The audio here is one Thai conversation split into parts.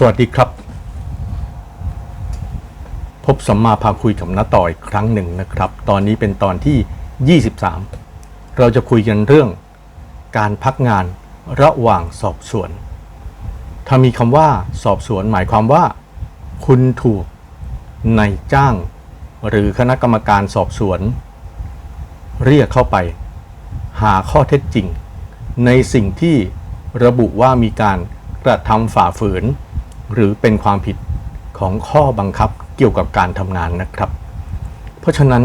สวัสดีครับ พบสัมมาพาคุยกับน้าต่ออีกครั้งหนึ่งนะครับ ตอนนี้เป็นตอนที่ 23 เราจะคุยกันเรื่องการพักงานระหว่างสอบสวน ถ้ามีคำว่าสอบสวนหมายความว่า คุณถูกนายจ้าง หรือคณะกรรมการสอบสวน เรียกเข้าไป หาข้อเท็จจริง ในสิ่งที่ระบุว่ามีการกระทำฝ่าฝืน หรือเป็นความผิดของข้อบังคับเกี่ยวกับการทำงานนะครับ เพราะฉะนั้น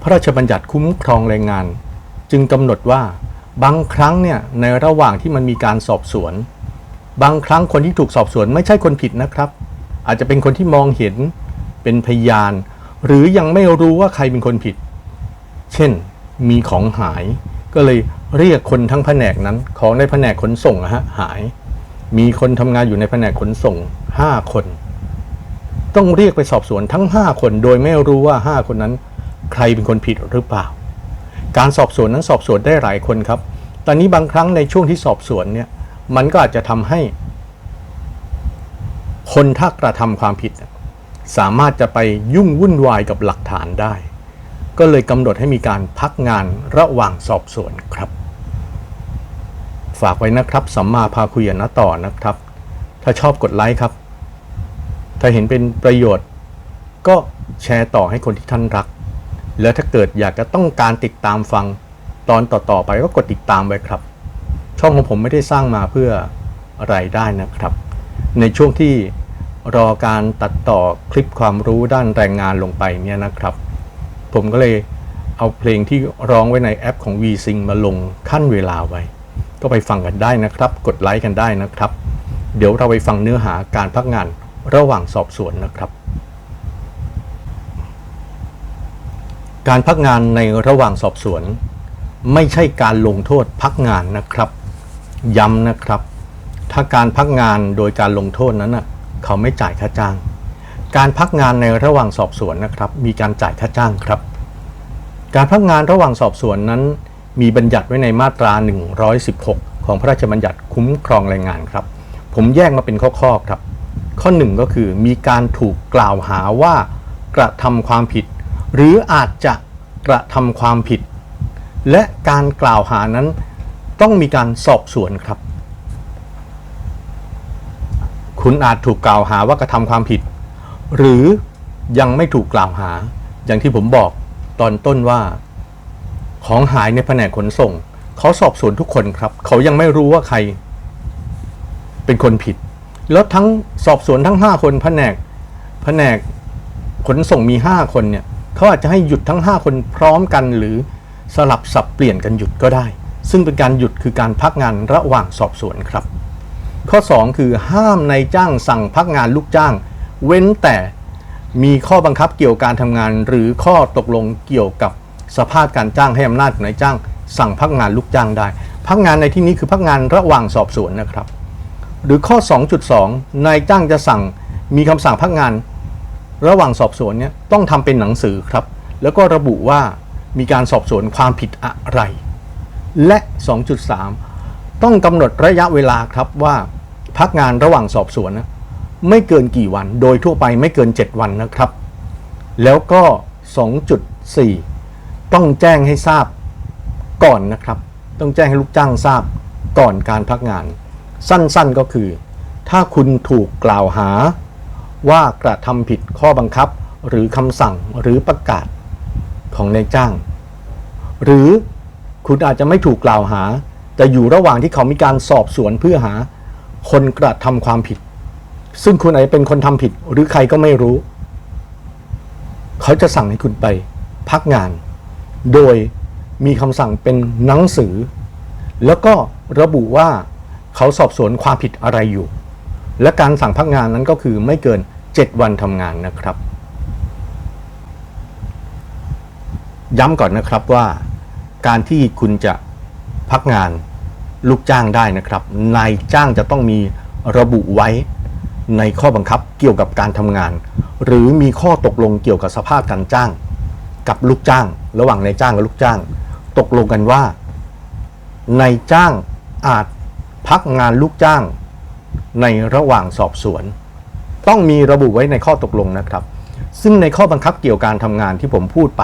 พระราชบัญญัติคุ้มครองแรงงาน จึงกำหนดว่าบางครั้งเนี่ยในระหว่างที่มันมีการสอบสวน บางครั้งคนที่ถูกสอบสวนไม่ใช่คนผิดนะครับ อาจจะเป็นคนที่มองเห็นเป็นพยาน หรือยังไม่รู้ว่าใครเป็นคนผิด เช่นมีของหาย ก็เลยเรียกคนทั้งแผนกนั้นของในแผนกขนส่งอะฮะหาย มีคนทำงานอยู่ในแผนกขนส่ง5คน ต้องเรียกไปสอบสวนทั้ง5คนโดยไม่รู้ว่า5คนนั้น ใครเป็นคนผิดหรือเปล่า การสอบสวนนั้นสอบสวนได้หลายคนครับ ตอนนี้บางครั้งในช่วงที่สอบสวนเนี่ยมันก็อาจจะทำให้ คนถ้ากระทำความผิด สามารถจะไปยุ่งวุ่นวายกับหลักฐานได้ ก็เลยกำหนดให้มีการพักงานระหว่างสอบสวนครับ ฝากไว้นะครับสัมมาพาคุยนนะต่อนะครับ ถ้าชอบกดไลค์ครับ ถ้าเห็นเป็นประโยชน์ ก็แชร์ต่อให้คนที่ท่านรัก แล้วถ้าเกิดอยากจะต้องการติดตามฟังตอนต่อๆไปก็กดติดตามไว้ครับ ช่องของผมไม่ได้สร้างมาเพื่อรายได้นะครับ ในช่วงที่รอการตัดต่อคลิปความรู้ด้านแรงงานลงไปเนี่ยนะครับ ผมก็เลยเอาเพลงที่ร้องไว้ในแอปของ VSing มาลงขั้นเวลาไว้ ก็ไปฟังกันได้นะครับ กดไลค์กันได้นะครับ เดี๋ยวเราไปฟังเนื้อหาการพักงานระหว่างสอบสวนนะครับ การพักงานในระหว่างสอบสวน ไม่ใช่การลงโทษพักงานนะครับ ย้ำนะครับ ถ้าการพักงานโดยการลงโทษนั้นนะเขาไม่จ่ายค่าจ้าง การพักงานในระหว่างสอบสวนนะครับ มีการจ่ายค่าจ้างครับ การพักงานระหว่างสอบสวนนั้น มีบัญญัติไว้ในมาตรา 116 ของพระราชบัญญัติคุ้มครองแรงงานครับ ผมแยกมาเป็นข้อๆครับ ข้อหนึ่งก็คือมีการถูกกล่าวหาว่ากระทำความผิด หรืออาจจะกระทำความผิด และการกล่าวหานั้นต้องมีการสอบสวนครับ คุณอาจถูกกล่าวหาว่ากระทำความผิด หรือยังไม่ถูกกล่าวหา อย่างที่ผมบอกตอนต้นว่า ของหายในแผนกขนส่ง เขาสอบสวนทุกคนครับ เขายังไม่รู้ว่าใคร เป็นคนผิด แล้วทั้งสอบสวนทั้ง 5 คนแผนกแผนกขนส่งมี 5 คนเนี่ยเขาอาจจะให้หยุดทั้ง 5 คนพร้อมกันหรือสลับสับเปลี่ยนกันหยุดก็ได้ ซึ่งเป็นการหยุดคือการพักงานระหว่างสอบสวนครับ ข้อ 2 คือห้ามนายจ้างสั่งพักงานลูกจ้าง เว้นแต่มีข้อบังคับเกี่ยวกับการทำงาน หรือข้อตกลงเกี่ยวกับ สภาพการจ้างให้อำนาจของนายจ้าง สั่งพักงานลูกจ้างได้ พักงานในที่นี้คือพักงานระหว่างสอบสวนนะครับ หรือข้อ 2.2 นายจ้างจะสั่งมีคำสั่งพักงานระหว่างสอบสวนเนี่ยต้องทำเป็นหนังสือครับ แล้วก็ระบุว่ามีการสอบสวนความผิดอะไร และ 2.3 ต้องกำหนดระยะเวลาครับว่าพักงานระหว่างสอบสวนนะไม่เกินกี่วัน โดยทั่วไปไม่เกิน 7 วันนะครับ แล้วก็ 2.4 ต้องแจ้งให้ทราบก่อนนะครับ ต้องแจ้งให้ลูกจ้างทราบก่อนการพักงาน สั้นๆก็คือ ถ้าคุณถูกกล่าวหา ว่ากระทำผิดข้อบังคับหรือคำสั่งหรือประกาศของนายจ้าง หรือคุณอาจจะไม่ถูกกล่าวหา แต่อยู่ระหว่างที่เขามีการสอบสวนเพื่อหา คนกระทำความผิด ซึ่งคุณอาจจะเป็นคนทำผิดหรือใครก็ไม่รู้ เขาจะสั่งให้คุณไปพักงาน โดยมีคำสั่งเป็นหนังสือ แล้วก็ระบุว่าเขาสอบสวนความผิดอะไรอยู่ และการสั่งพักงานนั้นก็คือไม่เกิน 7 วันทำงานนะครับ ย้ำก่อนนะครับว่าการที่คุณจะพักงานลูกจ้างได้นะครับ นายจ้างจะต้องมีระบุไว้ในข้อบังคับเกี่ยวกับการทำงาน หรือมีข้อตกลงเกี่ยวกับสภาพการจ้าง กับลูกจ้าง ระหว่างนายจ้างกับลูกจ้าง ตกลงกันว่านายจ้างอาจพักงานลูกจ้างในระหว่างสอบสวน ต้องมีระบุไว้ในข้อตกลงนะครับ ซึ่งในข้อบังคับเกี่ยวกับการทำงานที่ผมพูดไป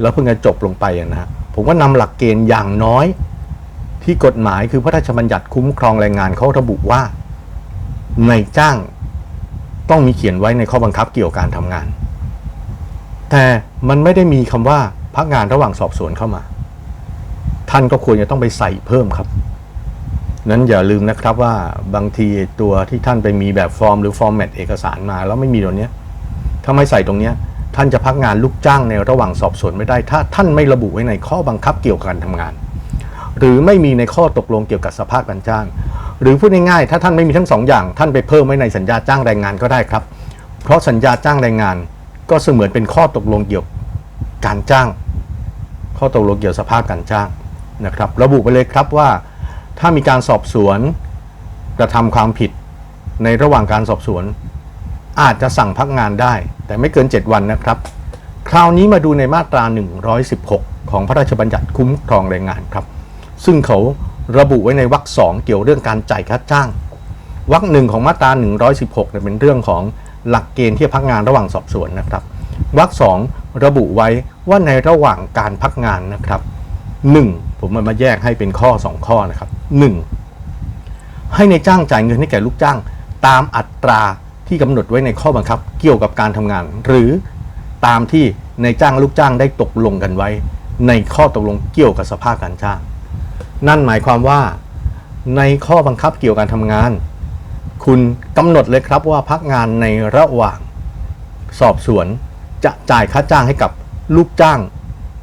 แล้วเพิ่งจะจบลงไปนะฮะผมว่านำหลักเกณฑ์อย่างน้อย ที่กฎหมายคือพระราชบัญญัติคุ้มครองแรงงานเขาระบุว่าในายจ้างต้องมีเขียนไว้ในข้อบังคับเกี่ยวกับการทำงาน แต่มันไม่ได้มีคำว่าพักงานระหว่างสอบสวนเข้ามา ท่านก็ควรจะต้องไปใส่เพิ่มครับนั้นอย่าลืมนะครับว่าบางทีตัวที่ท่านไปมีแบบฟอร์มหรือฟอร์แมตเอกสารมา แล้วไม่มีตัวเนี้ยถ้าไม่ใส่ตรงเนี้ยท่านจะพักงานลูกจ้างในระหว่างสอบสวนไม่ได้ ถ้าท่านไม่ระบุไว้ในข้อบังคับเกี่ยวกับการทำงาน หรือไม่มีในข้อตกลงเกี่ยวกับสภาพการจ้าง หรือพูดง่ายๆถ้าท่านไม่มีทั้งสองอย่าง ท่านไปเพิ่มไว้ในสัญญาจ้างแรงงานก็ได้ครับ เพราะสัญญาจ้างแรงงาน ก็เสมือนเป็นข้อตกลงเกี่ยวกับการจ้าง ข้อตกลงเกี่ยวกับสภาพการจ้างนะครับ ระบุไปเลยครับว่าถ้ามีการสอบสวนกระทำความผิดในระหว่างการสอบสวน อาจจะสั่งพักงานได้ แต่ไม่เกิน 7 วันนะครับ คราวนี้มาดูในมาตรา 116 ของพระราชบัญญัติคุ้มครองแรงงานครับ ซึ่งเขาระบุไว้ในวรรคสองเกี่ยวเรื่องการจ่ายค่าจ้างวรรคหนึ่งของมาตรา 116เนี่ยเป็นเรื่องของ หลักเกณฑ์ที่พักงานระหว่างสอบสวนนะครับวรรคสองระบุไว้ว่าในระหว่างการพักงานนะครับ 1. ผมมันมาแยกให้เป็นข้อ 2 ข้อนะครับ 1. ให้ในจ้างจ่ายเงินให้แก่ลูกจ้าง ตามอัตราที่กำหนดไว้ในข้อบังคับ เกี่ยวกับการทำงาน หรือตามที่ในจ้างลูกจ้างได้ตกลงกันไว้ ในข้อตกลงเกี่ยวกับสภาพการจ้าง นั่นหมายความว่า ในข้อบังคับเกี่ยวกับการทำงาน คุณกำหนดเลยครับว่าพักงานในระหว่างสอบสวนจะจ่ายค่าจ้างให้กับลูกจ้าง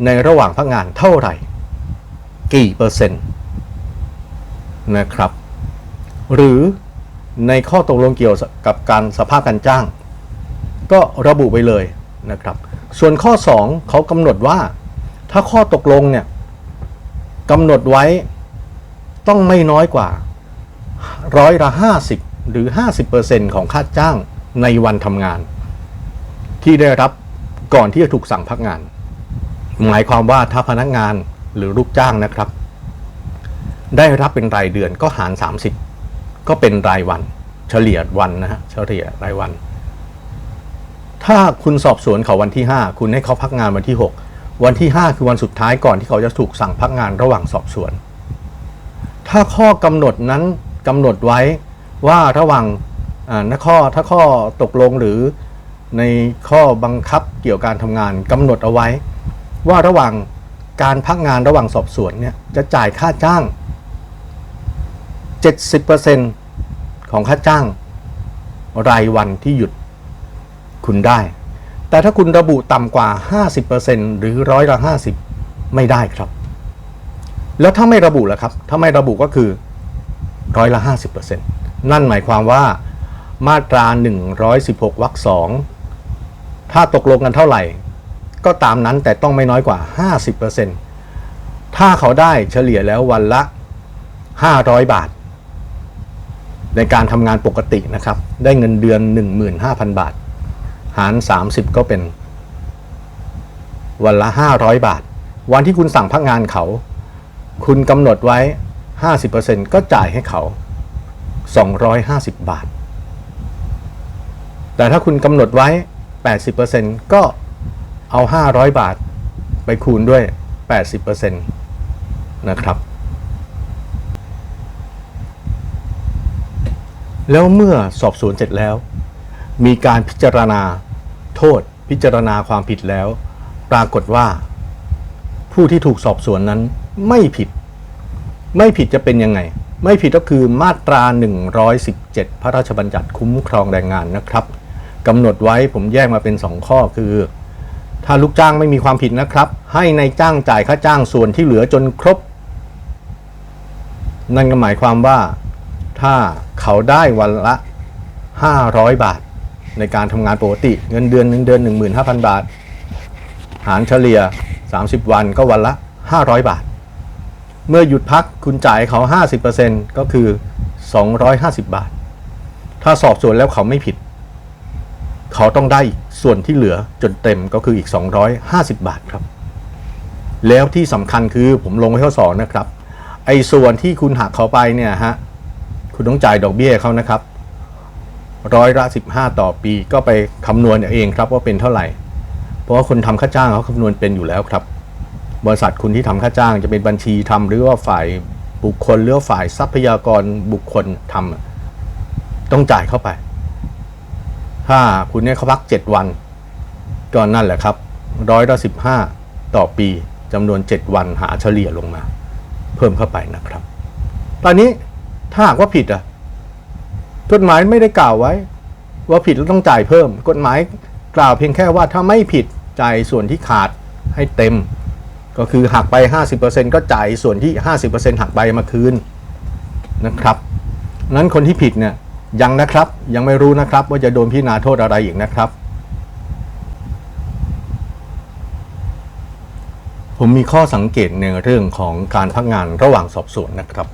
ในระหว่างพักงานเท่าไหร่ กี่เปอร์เซ็นต์นะครับ หรือในข้อตกลงเกี่ยวกับการสภาพการจ้าง ก็ระบุไปเลยนะครับ ส่วนข้อ 2เขากำหนดว่า ถ้าข้อตกลงเนี่ยกำหนดไว้ต้องไม่น้อยกว่าร้อยละ50 หรือ 50%ของค่าจ้างในวันทำงาน ที่ได้รับก่อนที่จะถูกสั่งพักงาน หมายความว่าถ้าพนักงานหรือลูกจ้างนะครับ ได้รับเป็นรายเดือนก็หาร 30 ก็เป็นรายวัน เฉลี่ยวันนะฮะเฉลี่ยรายวัน ถ้าคุณสอบสวนเขาวันที่ 5 คุณให้เขาพักงานวันที่ 6 วันที่ 5 คือวันสุดท้ายก่อนที่เขาจะถูกสั่งพักงานระหว่างสอบสวน ถ้าข้อกำหนดนั้นกำหนดไว้ ว่าระหว่างอ่านะข้อถ้าข้อตกลงหรือในข้อบังคับเกี่ยวกับการทำงานกำหนดเอาไว้ ว่าระหว่างการพักงานระหว่างสอบสวนเนี่ยจะจ่ายค่าจ้าง 70%ของค่าจ้าง รายวันที่หยุดคุณได้ แต่ถ้าคุณระบุต่ำกว่า 50%หรือร้อยละ 50 ไม่ได้ครับ แล้วถ้าไม่ระบุล่ะครับ ถ้าไม่ระบุก็คือร้อยละ 50% นั่นหมายความว่ามาตรา 116วรรคสองถ้าตกลงกันเท่าไหร่ ก็ตามนั้นแต่ต้องไม่น้อยกว่า 50%ถ้าเขาได้เฉลี่ยแล้ววันละ 500 บาท ในการทำงานปกตินะครับ ได้เงินเดือน 15,000 บาท หาร 30 ก็เป็น วันละ 500 บาท วันที่คุณสั่งพักงานเขา คุณกำหนดไว้ 50%ก็จ่ายให้เขา 250 บาท แต่ถ้าคุณกำหนดไว้ 80%ก็เอา 500 บาทไปคูณด้วย 80%นะครับ แล้วเมื่อสอบสวนเสร็จแล้ว มีการพิจารณาโทษพิจารณาความผิดแล้ว ปรากฏว่า ผู้ที่ถูกสอบสวนนั้นไม่ผิด ไม่ผิดจะเป็นยังไง ไม่ผิดก็คือมาตรา 117 พระราชบัญญัติคุ้มครองแรงงานนะครับกำหนดไว้ผมแยกมาเป็น 2 ข้อคือ ถ้าลูกจ้างไม่มีความผิดนะครับ ให้ในายจ้างจ่ายค่าจ้างส่วนที่เหลือจนครบ นั่นก็หมายความว่า ถ้าเขาได้วันละ 500 บาท ในการทำงานปกติ เงินเดือนหนึ่งเดือน 15,000 บาท หารเฉลี่ย 30 วันก็วันละ 500 บาท เมื่อหยุดพักคุณจ่ายเขา 50%ก็คือ 250 บาท ถ้าสอบสวนแล้วเขาไม่ผิด เขาต้องได้ส่วนที่เหลือจนเต็มก็คืออีก 250 บาทครับ แล้วที่สำคัญคือผมลงไว้ข้อสองนะครับ ไอ้ส่วนที่คุณหักเขาไปเนี่ยฮะ คุณต้องจ่ายดอกเบี้ยเขานะครับ ร้อยละ15 ต่อปีก็ไปคำนวณเองครับว่าเป็นเท่าไหร่ เพราะว่าคนทำค่าจ้างเขาคำนวณเป็นอยู่แล้วครับ บริษัทคุณที่ทำค่าจ้างจะเป็นบัญชีทำหรือว่าฝ่ายบุคคลหรือฝ่ายทรัพยากรบุคคลทำต้องจ่ายเข้าไป ถ้าคุณเนี่ยเขาพัก7วันก็นั่นแหละครับร้อยละ15ต่อปีจำนวน 7 วันหาเฉลี่ยลงมา เพิ่มเข้าไปนะครับ ตอนนี้ถ้าหากว่าผิดอะกฎหมายไม่ได้กล่าวไว้ ว่าผิดแล้วต้องจ่ายเพิ่ม กฎหมายกล่าวเพียงแค่ว่าถ้าไม่ผิดจ่ายส่วนที่ขาดให้เต็ม ก็คือหักไป 50%ก็จ่ายส่วนที่ 50%หักไปมาคืนนะครับนั้นคนที่ผิดเนี่ยยังนะครับยังไม่รู้นะครับว่าจะโดนพิจารณาโทษอะไรอีกนะครับ ผมมีข้อสังเกตในเรื่องของการพักงานระหว่างสอบสวนนะครับ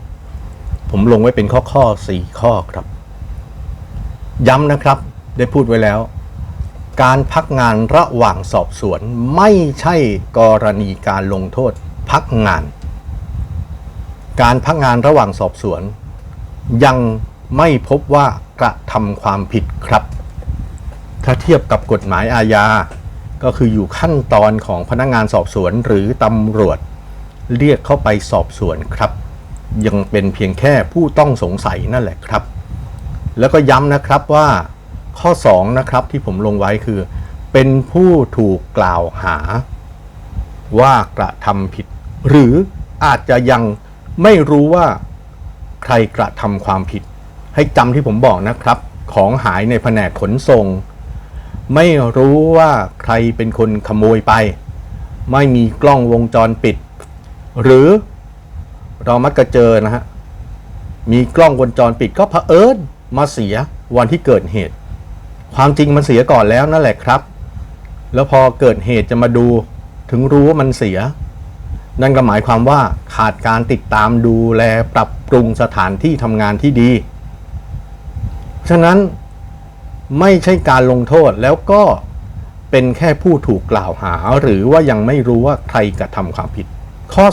ผมลงไว้เป็นข้อข้อ4ข้อครับ ย้ำนะครับได้พูดไว้แล้ว การพักงานระหว่างสอบสวนไม่ใช่กรณีการลงโทษพักงาน การพักงานระหว่างสอบสวน ยังไม่พบว่ากระทำความผิดครับ ถ้าเทียบกับกฎหมายอาญา ก็คืออยู่ขั้นตอนของพนักงานสอบสวนหรือตำรวจ เรียกเข้าไปสอบสวนครับ ยังเป็นเพียงแค่ผู้ต้องสงสัยนั่นแหละครับ แล้วก็ย้ำนะครับว่า ข้อ 2 นะครับที่ผมลงไว้คือ เป็นผู้ถูกกล่าวหา ว่ากระทำผิด หรืออาจจะยังไม่รู้ว่าใครกระทำความผิด ให้จำที่ผมบอกนะครับ ของหายในแผนกขนส่ง ไม่รู้ว่าใครเป็นคนขโมยไป ไม่มีกล้องวงจรปิด หรือเรามักจะเจอนะฮะมีกล้องวงจรปิดก็เผอิญมาเสียวันที่เกิดเหตุ ความจริงมันเสียก่อนแล้วนั่นแหละครับ แล้วพอเกิดเหตุจะมาดู ถึงรู้ว่ามันเสีย นั่นก็หมายความว่าขาดการติดตามดูแลปรับปรุงสถานที่ทำงานที่ดี ฉะนั้นไม่ใช่การลงโทษแล้วก็เป็นแค่ผู้ถูกกล่าวหา หรือว่ายังไม่รู้ว่าใครกระทำความผิด ข้อ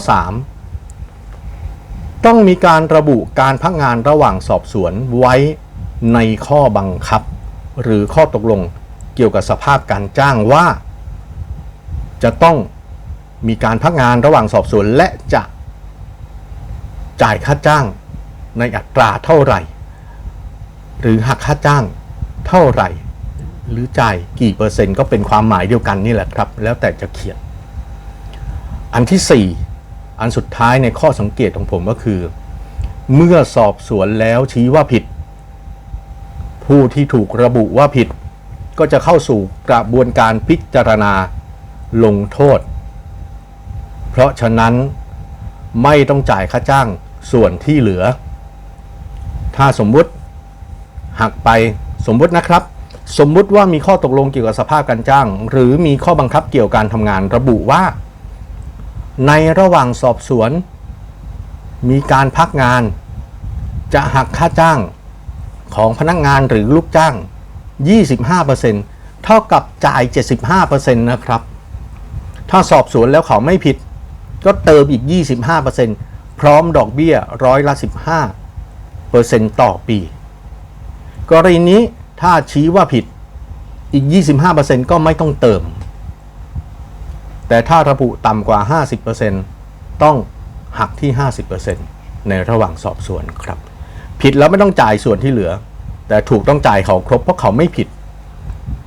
3 ต้องมีการระบุการพักงานระหว่างสอบสวนไว้ในข้อบังคับ หรือข้อตกลงเกี่ยวกับสภาพการจ้างว่า จะต้องมีการพักงานระหว่างสอบสวนและจะจ่ายค่าจ้างในอัตราเท่าไหร่ หรือหักค่าจ้างเท่าไหร่ หรือจ่ายกี่เปอร์เซ็นต์ก็เป็นความหมายเดียวกันนี่แหละครับ แล้วแต่จะเขียน อันที่ 4 อันสุดท้ายในข้อสังเกตของผมก็คือ เมื่อสอบสวนแล้วชี้ว่าผิด ผู้ที่ถูกระบุว่าผิด ก็จะเข้าสู่กระบวนการพิจารณาลงโทษ เพราะฉะนั้นไม่ต้องจ่ายค่าจ้างส่วนที่เหลือ ถ้าสมมุติหักไปสมมุตินะครับ สมมุติว่ามีข้อตกลงเกี่ยวกับสภาพการจ้าง หรือมีข้อบังคับเกี่ยวกับการทำงานระบุว่า ในระหว่างสอบสวน มีการพักงาน จะหักค่าจ้าง ของพนักงานหรือลูกจ้าง 25%เท่ากับจ่าย 75%นะครับ ถ้าสอบสวนแล้วเขาไม่ผิด ก็เติมอีก 25%พร้อมดอกเบี้ยร้อยละ 15%ต่อปี กรณีนี้ถ้าชี้ว่าผิดอีก 25%ก็ไม่ต้องเติม แต่ถ้าระบุต่ำกว่า 50%ต้องหักที่ 50%ในระหว่างสอบสวนครับ ผิดแล้วไม่ต้องจ่ายส่วนที่เหลือ แต่ถูกต้องจ่ายเขาครบเพราะเขาไม่ผิด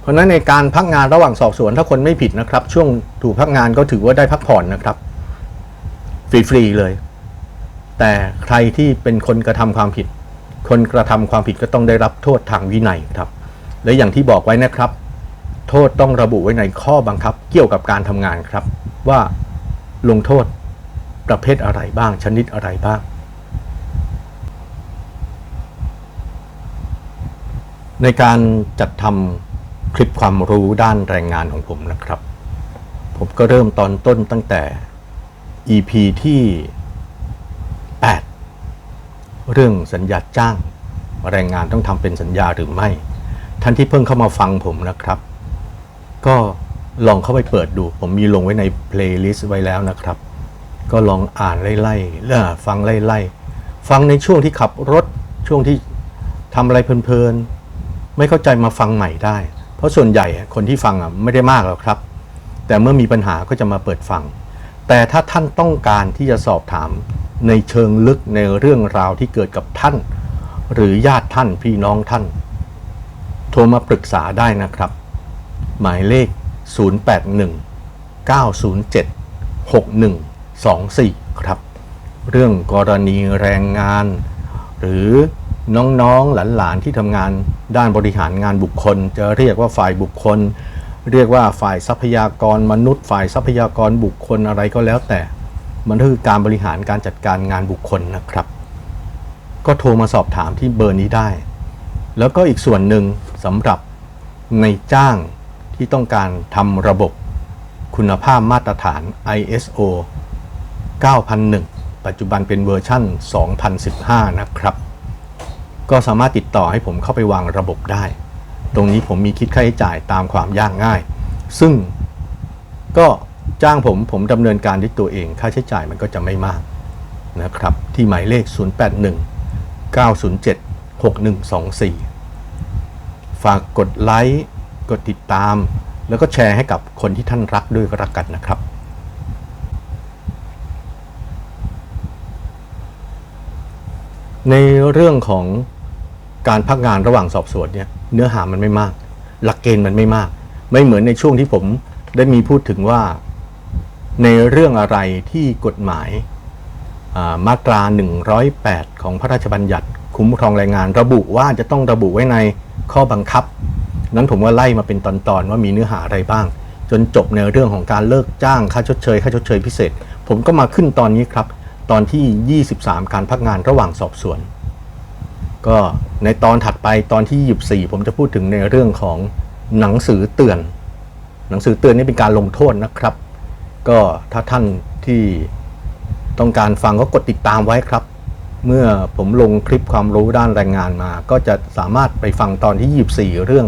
เพราะฉะนั้นในการพักงานระหว่างสอบสวนถ้าคนไม่ผิดนะครับ ช่วงถูกพักงานก็ถือว่าได้พักผ่อนนะครับฟรีๆเลย แต่ใครที่เป็นคนกระทำความผิด คนกระทำความผิดก็ต้องได้รับโทษทางวินัยครับ และอย่างที่บอกไว้นะครับ โทษต้องระบุไว้ในข้อบังคับ เกี่ยวกับการทำงานครับ ว่าลงโทษประเภทอะไรบ้างชนิดอะไรบ้าง ในการจัดทำคลิปความรู้ด้านแรงงานของผมนะครับ ผมก็เริ่มตอนต้นตั้งแต่ EP ที่ 8 เรื่องสัญญาจ้าง แรงงานต้องทำเป็นสัญญาหรือไม่ ท่านที่เพิ่งเข้ามาฟังผมนะครับ ก็ลองเข้าไปเปิดดู ผมมีลงไว้ในเพลย์ลิสต์ไว้แล้วนะครับ ก็ลองอ่านไล่ๆเอ่อฟังไล่ๆ ฟังในช่วงที่ขับรถช่วงที่ทำอะไรเพลินๆ ไม่เข้าใจมาฟังใหม่ได้ เพราะส่วนใหญ่คนที่ฟังอะไม่ได้มากหรอกครับ แต่เมื่อมีปัญหาก็จะมาเปิดฟัง แต่ถ้าท่านต้องการที่จะสอบถามในเชิงลึกในเรื่องราวที่เกิดกับท่าน หรือญาติท่านพี่น้องท่าน โทรมาปรึกษาได้นะครับ หมายเลข 081 907 6124 ครับ เรื่องกรณีแรงงาน หรือ น้องๆหลานๆที่ทำงานด้านบริหารงานบุคคล จะเรียกว่าฝ่ายบุคคล เรียกว่าฝ่ายทรัพยากรมนุษย์ ฝ่ายทรัพยากรบุคคลอะไรก็แล้วแต่ มันคือการบริหารการจัดการงานบุคคลนะครับ ก็โทรมาสอบถามที่เบอร์นี้ได้ แล้วก็อีกส่วนหนึ่งสำหรับในจ้างที่ต้องการทำระบบคุณภาพมาตรฐาน ISO 9001 ปัจจุบันเป็นเวอร์ชั่น 2015 นะครับ ก็สามารถติดต่อให้ผมเข้าไปวางระบบได้ ตรงนี้ผมมีคิดค่าใช้จ่ายตามความยากง่าย ซึ่งก็จ้างผมผมดำเนินการด้วยตัวเอง ค่าใช้จ่ายมันก็จะไม่มากนะครับ ที่หมายเลข 081 907 6124 ฝากกดไลค์ กดติดตาม แล้วก็แชร์ให้กับคนที่ท่านรักด้วยก็รักกันนะครับในเรื่องของ การพักงานระหว่างสอบสวนเนี่ยเนื้อหามันไม่มาก หลักเกณฑ์มันไม่มาก ไม่เหมือนในช่วงที่ผมได้มีพูดถึงว่า ในเรื่องอะไรที่กฎหมายามาตรา 108 ของพระราชบัญญัติ คุ้มครองแรงงาน ระบุว่าจะต้องระบุไว้ในข้อบังคับ นั้นผมว่าไล่มาเป็นตอนๆว่ามีเนื้อหาอะไรบ้าง จนจบในเรื่องของการเลิกจ้างค่าชดเชยค่าชดเชยพิเศษ ผมก็มาขึ้นตอนนี้ครับ ตอนที่ 23 การพักงานระหว่างสอบสวน ก็ ในตอนถัดไปตอนที่ 24 ผมจะพูดถึงในเรื่องของหนังสือเตือน หนังสือเตือนนี่เป็นการลงโทษนะครับ ก็ถ้าท่านที่ต้องการฟังก็กดติดตามไว้ครับ เมื่อผมลงคลิปความรู้ด้านแรงงานมา ก็จะสามารถไปฟังตอนที่ 24 เรื่อง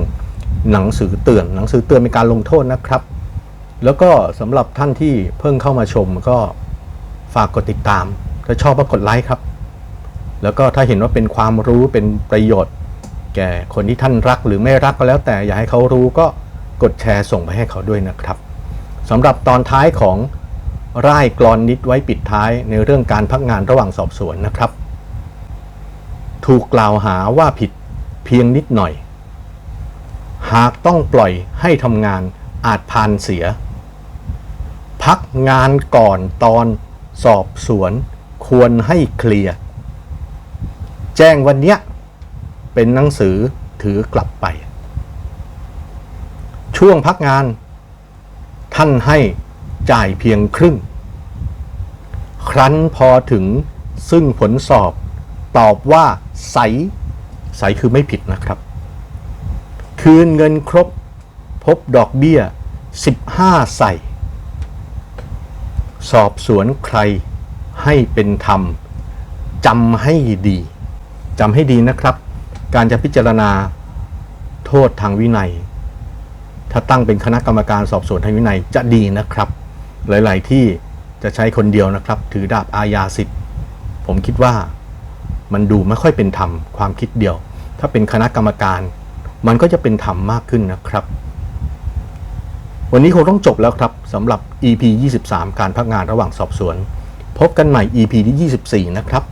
หนังสือเตือน หนังสือเตือนเป็นการลงโทษนะครับ แล้วก็สำหรับท่านที่เพิ่งเข้ามาชมก็ฝากกดติดตาม ถ้าชอบก็กดไลค์ครับ แล้วก็ถ้าเห็นว่าเป็นความรู้เป็นประโยชน์ แก่คนที่ท่านรักหรือไม่รักก็แล้วแต่อยากให้เขารู้ก็กดแชร์ส่งไปให้เขาด้วยนะครับสำหรับตอนท้ายของร่ายกรอนนิดไว้ปิดท้ายในเรื่องการพักงานระหว่างสอบสวนนะครับ ถูกกล่าวหาว่าผิดเพียงนิดหน่อย หากต้องปล่อยให้ทำงานอาจพานเสีย พักงานก่อนตอนสอบสวนควรให้เคลียร์ จ้งวันเนี้ยเป็นหนังสือถือกลับไป ช่วงพักงาน ท่านให้จ่ายเพียงครึ่ง ครั้นพอถึงซึ่งผลสอบตอบว่าใส ใสคือไม่ผิดนะครับ คืนเงินครบพบดอกเบี้ย 15 ใส่ สอบสวนใครให้เป็นธรรมจำให้ดี จำให้ดีนะครับ การจะพิจารณาโทษทางวินัย ถ้าตั้งเป็นคณะกรรมการสอบสวนทางวินัยจะดีนะครับ หลาย ๆ ที่จะใช้คนเดียวนะครับ ถือดาบอาญาสิทธิ์ผมคิดว่ามันดูไม่ค่อยเป็นธรรมความคิดเดียว ถ้าเป็นคณะกรรมการ มันก็จะเป็นธรรมมากขึ้นนะครับ วันนี้คงต้องจบแล้วครับสำหรับ EP 23 การพักงานระหว่างสอบสวน พบกันใหม่ EP ที่ 24 นะครับ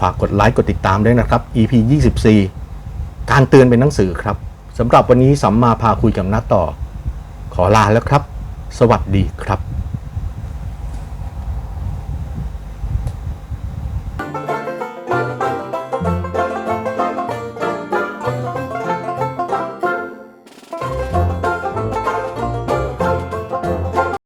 ฝากกดไลค์กดติดตามด้วยนะครับ EP 24 การเตือนเป็นหนังสือครับสำหรับวันนี้สัมมาพาคุยกับนัดต่อ ขอลาแล้วครับ สวัสดีครับ